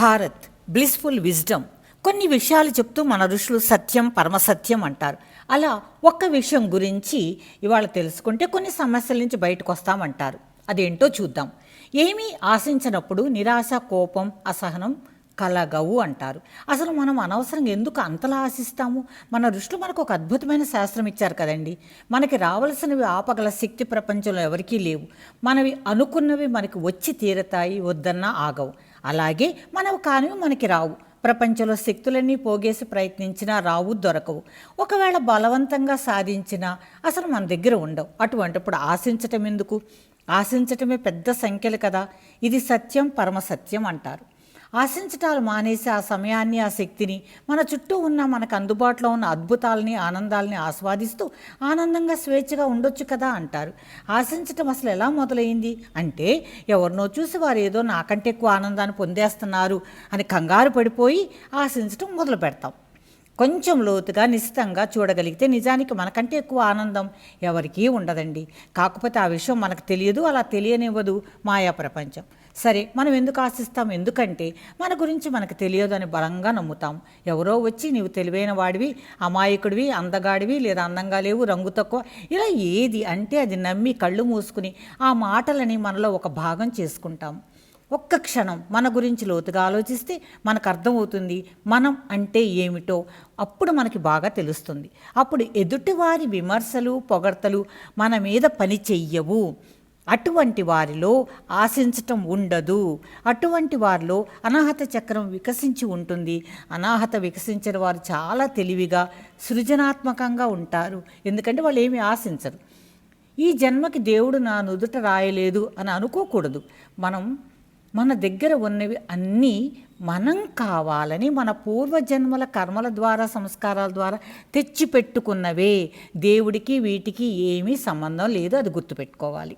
Bharat blissful wisdom కొన్ని విషయాలు చెప్తూ మన ఋషులు సత్యం పరమసత్యం అంటారు. అలా ఒక్క విషయం గురించి ఇవాళ తెలుసుకుంటే కొన్ని సమస్యల నుంచి బయటకు వస్తామంటారు అదేంటో చూద్దాం. ఏమీ ఆశించినప్పుడు నిరాశ కోపం అసహనం కలగవు అంటారు. అసలు మనం అనవసరంగా ఎందుకు అంతలా ఆశిస్తాము? మన ఋషులు మనకు ఒక అద్భుతమైన శాస్త్రం ఇచ్చారు కదండి. మనకి రావలసినవి ఆపగల శక్తి ప్రపంచంలో ఎవరికీ లేవు. మనవి అనుకున్నవి మనకి వచ్చి తీరతాయి వద్దన్నా ఆగవు. అలాగే మనవి కానివి మనకి రావు. ప్రపంచంలో శక్తులన్నీ పోగేసి ప్రయత్నించినా రావు దొరకవు. ఒకవేళ బలవంతంగా సాధించినా అసలు మన దగ్గర ఉండవు. అటువంటిప్పుడు ఆశించటం ఎందుకు? ఆశించటమే పెద్ద సంఖ్యలు కదా. ఇది సత్యం పరమసత్యం అంటారు. ఆశించటాలు మానేసి ఆ సమయాన్ని ఆ శక్తిని మన చుట్టూ ఉన్న మనకు అందుబాటులో ఉన్న అద్భుతాలని ఆనందాలని ఆస్వాదిస్తూ ఆనందంగా స్వేచ్ఛగా ఉండొచ్చు కదా అంటారు. ఆశించటం అసలు ఎలా మొదలైంది? అంటే ఎవరినో చూసి వారు ఏదో నాకంటే ఎక్కువ ఆనందాన్ని పొందేస్తున్నారు అని కంగారు పడిపోయి ఆశించటం మొదలు పెడతాం. కొంచెం లోతుగా నిశ్చితంగా చూడగలిగితే నిజానికి మనకంటే ఎక్కువ ఆనందం ఎవరికీ ఉండదండి. కాకపోతే ఆ విషయం మనకు తెలియదు అలా తెలియనివ్వదు మాయా ప్రపంచం. సరే మనం ఎందుకు ఆశిస్తాం? ఎందుకంటే మన గురించి మనకు తెలియదని బలంగా నమ్ముతాం. ఎవరో వచ్చి నీవు తెలివైన వాడివి అమాయకుడివి అందగాడివి లేదా అందంగా లేవు రంగు తక్కువ. ఇలా ఏది అంటే అది నమ్మి కళ్ళు మూసుకుని ఆ మాటలని మనలో ఒక భాగం చేసుకుంటాం. ఒక్క క్షణం మన గురించి లోతుగా ఆలోచిస్తే మనకు అర్థమవుతుంది మనం అంటే ఏమిటో. అప్పుడు మనకి బాగా తెలుస్తుంది. అప్పుడు ఎదుటివారి విమర్శలు పొగడ్తలు మన మీద పని చెయ్యవు. అటువంటి వారిలో ఆశించటం ఉండదు. అటువంటి వారిలో అనాహత చక్రం వికసించి ఉంటుంది. అనాహత వికసించిన వారు చాలా తెలివిగా సృజనాత్మకంగా ఉంటారు. ఎందుకంటే వాళ్ళు ఏమి ఆశించరు. ఈ జన్మకి దేవుడు నా నుదుట రాయలేదు అని అనుకోకూడదు. మనం మన దగ్గర ఉన్నవి అన్నీ మనం కావాలని మన పూర్వజన్మల కర్మల ద్వారా సంస్కారాల ద్వారా తెచ్చిపెట్టుకున్నవే. దేవుడికి వీటికి ఏమీ సంబంధం లేదు. అది గుర్తుపెట్టుకోవాలి.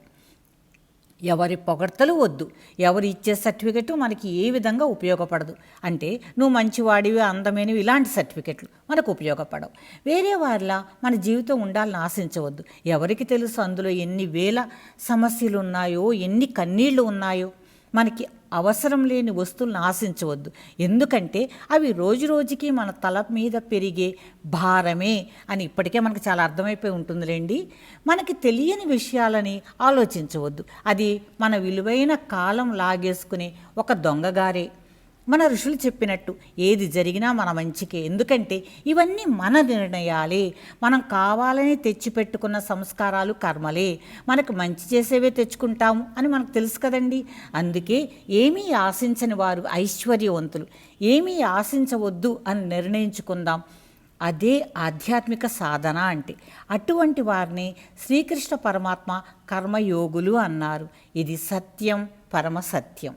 ఎవరి పొగడ్తలు వద్దు. ఎవరు ఇచ్చే సర్టిఫికెట్ మనకి ఏ విధంగా ఉపయోగపడదు. అంటే నువ్వు మంచివాడివి అందమైనవి ఇలాంటి సర్టిఫికెట్లు మనకు ఉపయోగపడవు. వేరే వారిలా మన జీవితం ఉండాలని ఆశించవద్దు. ఎవరికి తెలుసు అందులో ఎన్ని వేల సమస్యలు ఉన్నాయో ఎన్ని కన్నీళ్ళు ఉన్నాయో? మనకి అవసరం లేని వస్తువులను ఆశించవద్దు. ఎందుకంటే అవి రోజు రోజుకి మన తల మీద పెరిగే భారమే అని ఇప్పటికే మనకు చాలా అర్థమైపోయి ఉంటుందిలేండి. మనకి తెలియని విషయాలని ఆలోచించవద్దు. అది మన విలువైన కాలం లాగేసుకునే ఒక దొంగగారే. మన ఋషులు చెప్పినట్టు ఏది జరిగినా మన మంచికే. ఎందుకంటే ఇవన్నీ మన నిర్ణయాలే. మనం కావాలని తెచ్చిపెట్టుకున్న సంస్కారాలు కర్మలే. మనకు మంచి చేసేవే తెచ్చుకుంటాము అని మనకు తెలుసు కదండి. అందుకే ఏమీ ఆశించని వారు ఐశ్వర్యవంతులు. ఏమీ ఆశించవద్దు అని నిర్ణయించుకుందాం. అదే ఆధ్యాత్మిక సాధన అంటే. అటువంటి వారిని శ్రీకృష్ణ పరమాత్మ కర్మయోగులు అన్నారు. ఇది సత్యం పరమ సత్యం.